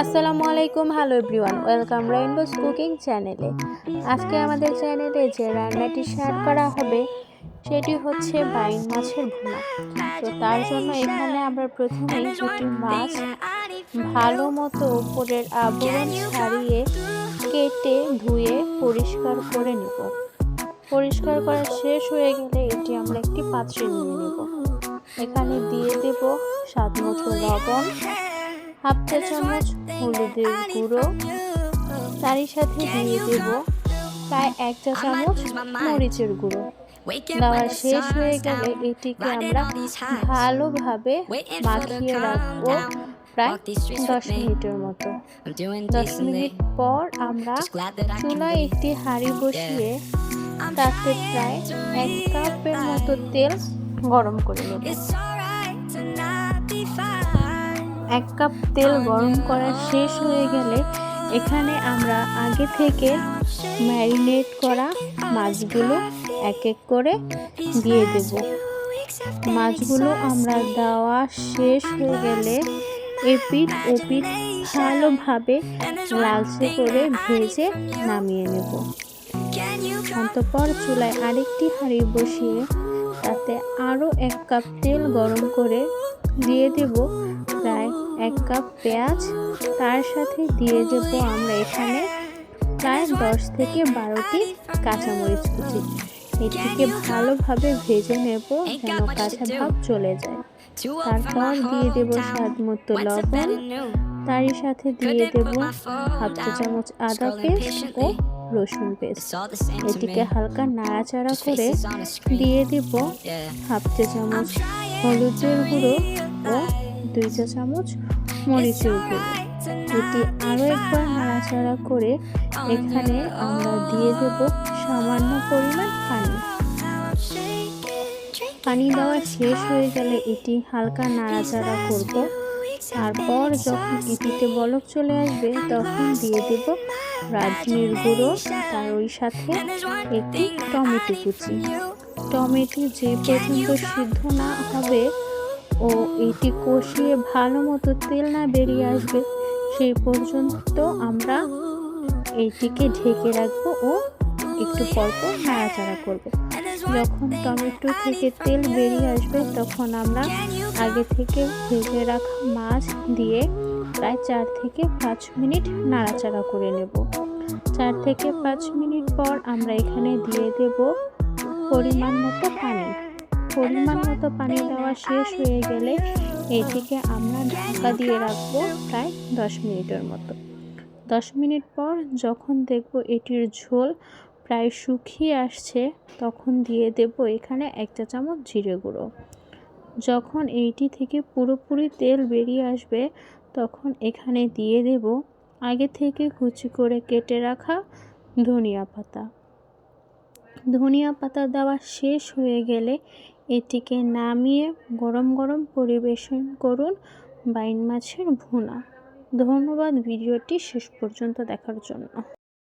আসসালামু আলাইকুম, hello everyone, welcome rainbow's cooking চ্যানেলে। আজকে আমাদের চ্যানেলে যে রান্নাটি শেয়ার করা হবে, সেটি হচ্ছে বাইন মাছের ভুনা। তো তার জন্য এখানে আমরা প্রথমে দুটি মাছ ভালো মতো উপরের আবরণ ছাড়িয়ে কেটে ধুয়ে পরিষ্কার করে নেব। পরিষ্কার করা শেষ হয়ে গেলে এটি আমরা একটি পাত্রে নিয়ে নেব। এখানে দিয়ে দেব স্বাদ মতো লবণ হাফ চা চামচ হলুদের গুঁড়ো তারই সাথে দিয়ে দেব প্রায় এক চা চামচ মরিচের গুঁড়ো। দেওয়া শেষ হয়ে গেলে এটিকে আমরা ভালোভাবে মাখিয়ে রাখব প্রায় দশ মিনিটের মতো। দশ মিনিট পর আমরা চুলায় একটি হাঁড়ি বসিয়ে তাতে প্রায় এক কাপের মতো তেল গরম করে নেব। এক কাপ তেল গরম করা শেষ হয়ে গেলে এখানে আমরা আগে থেকে ম্যারিনেট করা মাছগুলো এক এক করে দিয়ে দেব। মাছগুলো আমরা দেওয়া শেষ হয়ে গেলে এপিট ওপিট ভালোভাবে লালচে করে ভেজে নামিয়ে নেব। অন্তপর চুলায় আরেকটি হাঁড়ি বসিয়ে তাতে আরও এক কাপ তেল গরম করে দিয়ে দেব প্রায় এক কাপ পেঁয়াজ। তার সাথে দিয়ে দেব আমরা এখানে প্রায় দশ থেকে বারোটি কাঁচামরিচ কুচি। এটিকে ভালোভাবে ভেজে নেব যেন কাঁচা ভাব চলে যায়। তারপর দিয়ে দেব স্বাদ মতো লবণ। তারই সাথে দিয়ে দেব হাফ চা চামচ আদা পেস্ট ও রসুন পেস্ট। এটিকে হালকা নাড়াচাড়া করে দিয়ে দেব হাফ চা চামচ হলুদের গুঁড়ো ও দুই চা চামচ মরিচের গুঁড়ো। এটি আরও একবার নাড়াচাড়া করে এখানে আমরা দিয়ে দেব সামান্য পরিমাণ পানি। পানি দেওয়া শেষ হয়ে গেলে এটি হালকা নাড়াচাড়া করব। তারপর যখন এটিতে বলক চলে আসবে, তখন দিয়ে দেব রাজমির গুঁড়ো তার ওই সাথে একটি টমেটো কুচি। টমেটো যে পর্যন্ত সিদ্ধ না হবে ও এটি কষিয়ে ভালো মতো তেল না বেরিয়ে আসবে, সেই পর্যন্ত আমরা এইটিকে ঢেকে রাখব ও একটু পরপর নাড়াচাড়া করব। যখন টমেটো থেকে তেল বেরিয়ে আসবে, তখন আমরা আগে থেকে ভেজে রাখা মাছ দিয়ে প্রায় চার থেকে পাঁচ মিনিট নাড়াচাড়া করে নেব। চার থেকে পাঁচ মিনিট পর আমরা এখানে দিয়ে দেব পরিমাণ মতো পানি। পরিমাণ মতো পানি দেওয়া শেষ হয়ে গেলে এটিকে আমরা ঢাকা দিয়ে রাখব প্রায় দশ মিনিটের মতো। দশ মিনিট পর যখন দেখব এটির ঝোল প্রায় শুকিয়ে আসছে, তখন দিয়ে দেব এখানে এক চা চামচ জিরে গুঁড়ো। যখন এইটি থেকে পুরোপুরি তেল বেরিয়ে আসবে, তখন এখানে দিয়ে দেব আগে থেকে কুচি করে কেটে রাখা ধনিয়া পাতা। ধনিয়া পাতা দেওয়া শেষ হয়ে গেলে এটিকে নামিয়ে গরম গরম পরিবেশন করুন বাইন মাছের ভুনা। ধন্যবাদ ভিডিওটি শেষ পর্যন্ত দেখার জন্য।